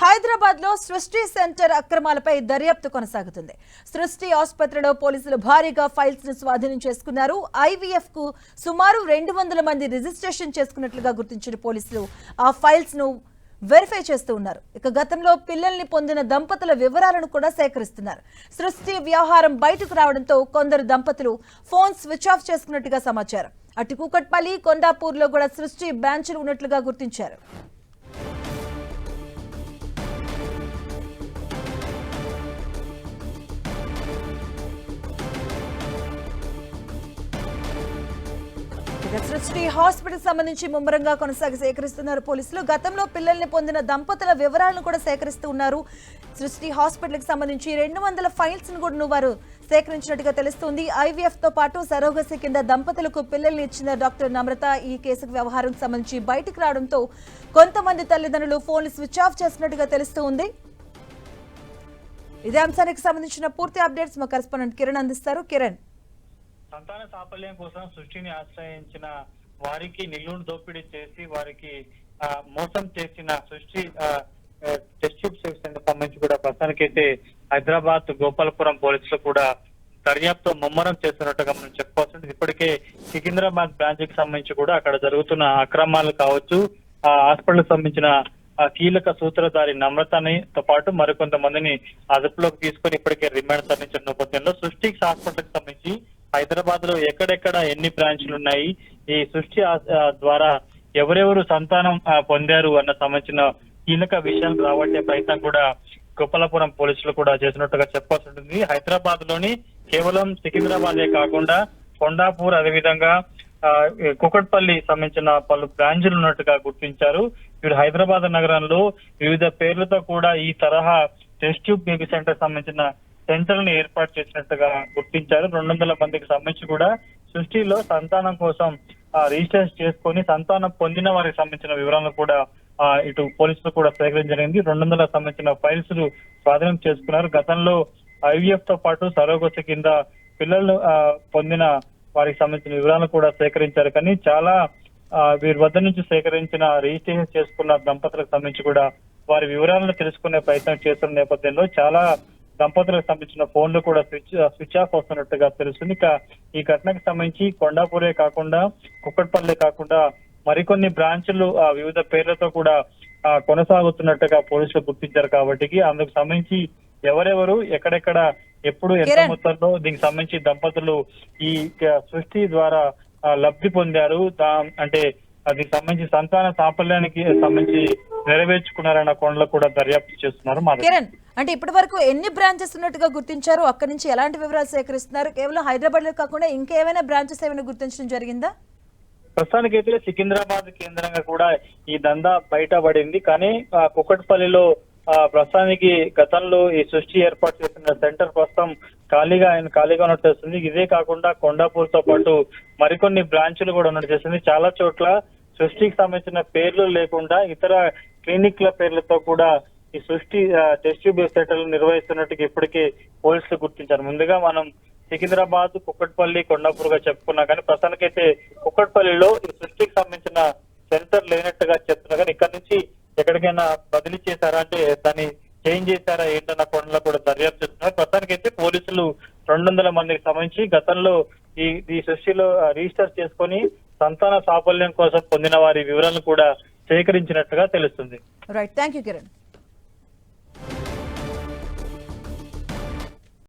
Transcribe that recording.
హైదరాబాద్లో సృష్టి సెంటర్ అక్రమాలపై దర్యాప్తు కొనసాగుతుంది. సృష్టి ఆసుపత్రిలో పోలీసులు భారీగా ఫైల్స్ను స్వాధీనం చేసుకున్నారు. ఐవీఎఫ్కు సుమారు రెండు వందల మంది రిజిస్ట్రేషన్ చేసుకున్నట్లుగా గుర్తించిన పోలీసులు ఆ ఫైల్స్ను వెరిఫై చేస్తూ ఉన్నారు. ఇక గతంలో పిల్లల్ని పొందిన దంపతుల వివరాలను కూడా సేకరిస్తున్నారు. సృష్టి వ్యవహారం బయటకు రావడంతో కొందరు దంపతులు ఫోన్ స్విచ్ ఆఫ్ చేసుకున్నట్టుగా సమాచారం. అటు కూకట్పల్లి కొండాపూర్లో కూడా సృష్టి బ్యాంచ్లు ఉన్నట్లుగా గుర్తించారు. సృష్టి. హాస్పిటల్ సంబంధించి ముమ్మరంగా కొనసాగి సేకరిస్తున్నారు పోలీసులు. గతంలో పిల్లల్ని పొందిన దంపతుల వివరాలను కూడా సేకరిస్తూ ఉన్నారు. సృష్టి హాస్పిటల్కి సంబంధించి రెండు వందల ఫైల్స్ కూడా వారు సేకరించినట్టుగా తెలుస్తుంది. ఐవీఎఫ్తో పాటు సరోగసి కింద దంపతులకు పిల్లల్ని ఇచ్చిన డాక్టర్ నమ్రత ఈ కేసుకు వ్యవహారం సంబంధించి బయటకు రావడంతో కొంతమంది తల్లిదండ్రులు ఫోన్లు స్విచ్ ఆఫ్ చేసినట్టుగా తెలుస్తూ ఉంది ఇదే అంశానికి సంబంధించిన పూర్తి అప్డేట్స్ మా కరెస్పాండెంట్ కిరణ్ అందిస్తారు. కిరణ్. సంతాన సాఫల్యం కోసం సృష్టిని ఆశ్రయించిన వారికి నిలువును దోపిడీ చేసి వారికి ఆ, మోసం చేసిన సృష్టి ఆ, టెస్ట్ ట్యూబ్ సంబంధించి కూడా ప్రస్తుతానికైతే హైదరాబాద్ గోపాలపురం పోలీసులు కూడా దర్యాప్తు ముమ్మరం చేస్తున్నట్టుగా మనం చెప్పుకోవాల్సింది ఇప్పటికే సికింద్రాబాద్ బ్రాంచ్కి సంబంధించి కూడా అక్కడ జరుగుతున్న అక్రమాలు కావచ్చు ఆ హాస్పిటల్ సంబంధించిన కీలక సూత్రధారి నమ్రతని తో పాటు మరికొంతమందిని అదుపులోకి తీసుకొని ఇప్పటికే రిమాండ్ సంబంధించిన నేపథ్యంలో సృష్టికి హాస్పిటల్కి సంబంధించి హైదరాబాద్లో ఎక్కడెక్కడ ఎన్ని బ్రాంచ్లు ఉన్నాయి ఈ సృష్టి ద్వారా ఎవరెవరు సంతానం పొందారు అన్న సంబంధించిన కీలక విషయాలు రాబట్టే ప్రయత్నం కూడా గోపాలపురం పోలీసులు కూడా చేసినట్టుగా చెప్పాల్సి ఉంటుంది. హైదరాబాద్లోని కేవలం సికింద్రాబాదే కాకుండా కొండాపూర్ అదేవిధంగా ఆ, కుకట్పల్లి సంబంధించిన పలు బ్రాంచ్లు ఉన్నట్టుగా గుర్తించారు. ఇప్పుడు హైదరాబాద్ నగరంలో వివిధ పేర్లతో కూడా ఈ తరహా టెస్ట్ ట్యూబ్ బేబీ సెంటర్ సంబంధించిన సెంటర్లను ఏర్పాటు చేసినట్టుగా గుర్తించారు. రెండు వందల మందికి సంబంధించి కూడా సృష్టిలో సంతానం కోసం రిజిస్ట్రేషన్ రిజిస్టర్ చేసుకొని సంతానం పొందిన వారికి సంబంధించిన వివరాలను కూడా ఇటు పోలీసులు కూడా సేకరించడం జరిగింది. రెండు వందల సంబంధించిన ఫైల్స్ స్వాధీనం చేసుకున్నారు. గతంలో ఐవీఎఫ్తో పాటు సరోగసి కింద పిల్లలు ఆ, పొందిన వారికి సంబంధించిన వివరాలను కూడా సేకరించారు. కానీ చాలా ఆ, వీరి వద్ద నుంచి సేకరించిన రిజిస్ట్రేషన్ చేసుకున్న దంపతులకు సంబంధించి కూడా వారి వివరాలను తెలుసుకునే ప్రయత్నం చేస్తున్న నేపథ్యంలో చాలా దంపతులకు సంబంధించిన ఫోన్లు కూడా స్విచ్ స్విచ్ ఆఫ్ వస్తున్నట్టుగా తెలుస్తుంది. ఇక ఈ ఘటనకు సంబంధించి కొండాపూరే కాకుండా కుక్కట్పల్లి కాకుండా మరికొన్ని బ్రాంచ్లు ఆ, వివిధ పేర్లతో కూడా కొనసాగుతున్నట్టుగా పోలీసులు గుర్తించారు కాబట్టి అందుకు సంబంధించి ఎవరెవరు ఎక్కడెక్కడ ఎప్పుడు ఎంత. మొత్తంలో దీనికి సంబంధించి దంపతులు ఈ సృష్టి ద్వారా లబ్ధి పొందారు. దా- అంటే దీనికి సంబంధించి సంతాన సాఫల్యానికి సంబంధించి నెరవేర్చుకున్నారన్న కోణంలో కూడా దర్యాప్తు చేస్తున్నారు మా అంటే ఇప్పటి వరకు ఎన్ని బ్రాంచెస్ ఉన్నట్టుగా గుర్తించారు? అక్కడి నుంచి ఎలాంటి వివరాలు సేకరిస్తున్నారు? కేవలం హైదరాబాద్లో కాకుండా ఇంకేమైనా బ్రాంచెస్ ఏమైనా గుర్తించడం జరిగిందా? ప్రస్తుతానికైతే సికింద్రాబాద్ కేంద్రంగా కూడా ఈ దందా బయటపడింది. కానీ ఆ, ఆ, ప్రస్తుతానికి గతంలో ఈ సృష్టి ఏర్పాటు చేసిన సెంటర్ ప్రస్తుతం ఖాళీగా ఆయన ఖాళీగా ఉన్నట్టు తెలుస్తుంది. ఇదే కాకుండా కొండాపూర్తో పాటు మరికొన్ని బ్రాంచ్లు కూడా ఉన్నట్టు చేస్తుంది చాలా చోట్ల సృష్టికి సంబంధించిన పేర్లు లేకుండా ఇతర క్లినిక్ల పేర్లతో కూడా ఈ సృష్టి టెస్ట్ ట్యూబ్ సెంటర్లు నిర్వహిస్తున్నట్టుగా ఇప్పటికే పోలీసులు గుర్తించారు. ముందుగా మనం సికింద్రాబాద్ కుక్కట్పల్లి కొండాపూర్గా చెప్పుకున్నా కానీ ప్రస్తుతానికైతే కుక్కట్పల్లిలో ఈ సృష్టికి సంబంధించిన సెంటర్ లేనట్టుగా చెప్తున్నా కానీ ఇక్కడ నుంచి ఎక్కడికైనా బదిలీ చేశారా అంటే దాన్ని చేంజ్ చేశారా ఏంటన్న కొండలో కూడా దర్యాప్తు చేస్తున్నారు. ప్రస్తుతానికైతే పోలీసులు రెండు వందల మందికి సంబంధించి గతంలో ఈ ఈ సృష్టిలో రిజిస్టర్ చేసుకొని సంతాన సాఫల్యం కోసం పొందిన వారి వివరాలను కూడా సేకరించినట్టుగా తెలుస్తుంది. Right thank you Kiran